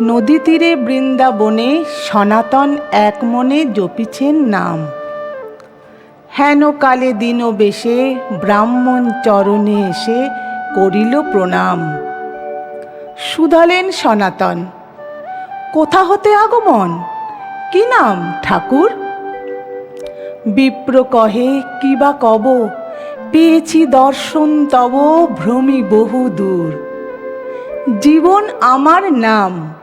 নদী তীরে বৃন্দাবনে সনাতন এক মনে জপিছেন নাম। হেন কালে দিন বেশে ব্রাহ্মণ চরণে এসে করিল প্রণাম। সুধালেন সনাতন, কোথা হতে আগমন? কি নাম ঠাকুর? বিপ্র কহে, কি বা কব? পেয়েছি দর্শন তব ভ্রমি বহু দূর জীবন আমার নাম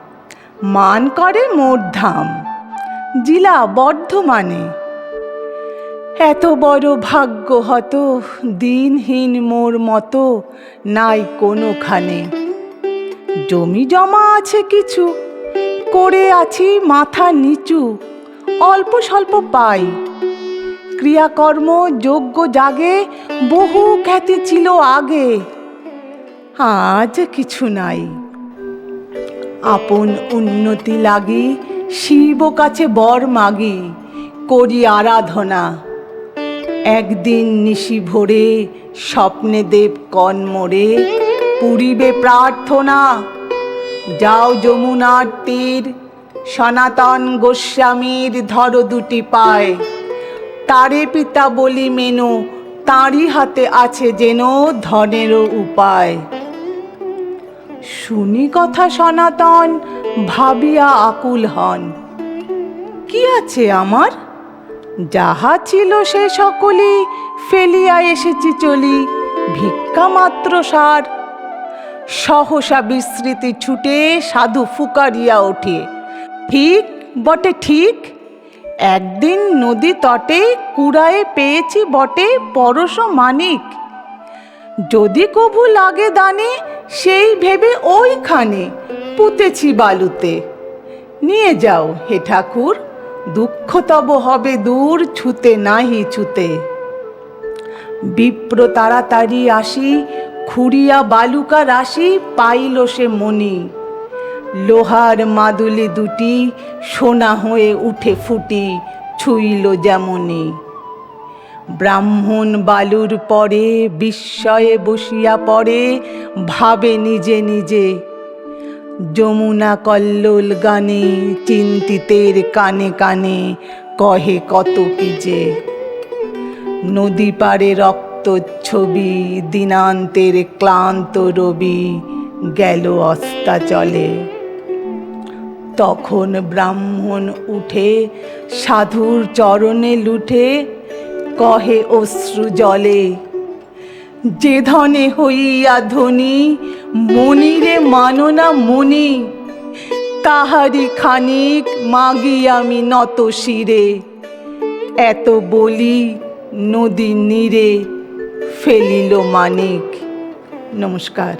মান করে মোর ধাম জিলা বর্ধমানে। এত বড় ভাগ্য হত, দিনহীন মোর মতো নাই কোনোখানে। জমি জমা আছে কিছু, করে আছি মাথা নিচু, অল্প স্বল্প পাই। ক্রিয়াকর্ম যোগ্য জাগে, বহু খ্যাতি ছিল আগে, আজ কিছু নাই। আপন উন্নতি লাগি, শিব কাছে বর মাগি, করি আরাধনা। একদিন নিশি ভোরে স্বপ্নে দেব কন মোরে, পুরিবে প্রার্থনা, যাও যমুনার তীর, সনাতন গোস্বামীর ধর দুটি পায়। তারে পিতা বলি মেনু, তাঁরই হাতে আছে যেন ধনেরও উপায়। শুনি কথা সনাতন, ভাবিয়া আকুল হন। কি আছে আমার? যাহা ছিল সে সকলই ফেলিয়া এসেছি চলি, ভিক্ষা মাত্র সার। সহসা বিস্মৃতি ছুটে সাধু ফুকারিয়া ওঠে। ঠিক বটে, ঠিক। একদিন নদী তটে কুড়ায়ে পেয়েছি বটে পরশ মানিক। যদি কভু লাগে দানে সেই ভেবে ওইখানে পুঁতেছি বালুতে। নিয়ে যাও হে ঠাকুর, দুঃখ তব হবে দূর, ছুতে নাহি ছুতে। বিপ্র তাড়াতাড়ি আসি, খুঁড়িয়া বালুকা রাশি পাইল সে মনি লোহার মাদুলি দুটি সোনা হয়ে উঠে ফুটি, ছুইল যেমনি। ব্রাহ্মণ বালুর পরে, বিস্ময়ে বসিয়া পড়ে, ভাবে নিজে নিজে। যমুনা কল্লোল গানে, চিন্তিতের কানে কানে, কহে কত কি যে। নদী পারে রক্ত ছবি, দিনান্তের ক্লান্ত রবি, গেল অস্তা চলে তখন ব্রাহ্মণ উঠে, সাধুর চরণে লুঠে কহে অশ্রু জলে, যে ধনে হইয়া ধনী, মনিরে মাননা মনি তাহারি খানিক মাগি আমি নত শিরে, এত বলি নদী নীরে ফেলিল মানিক। নমস্কার।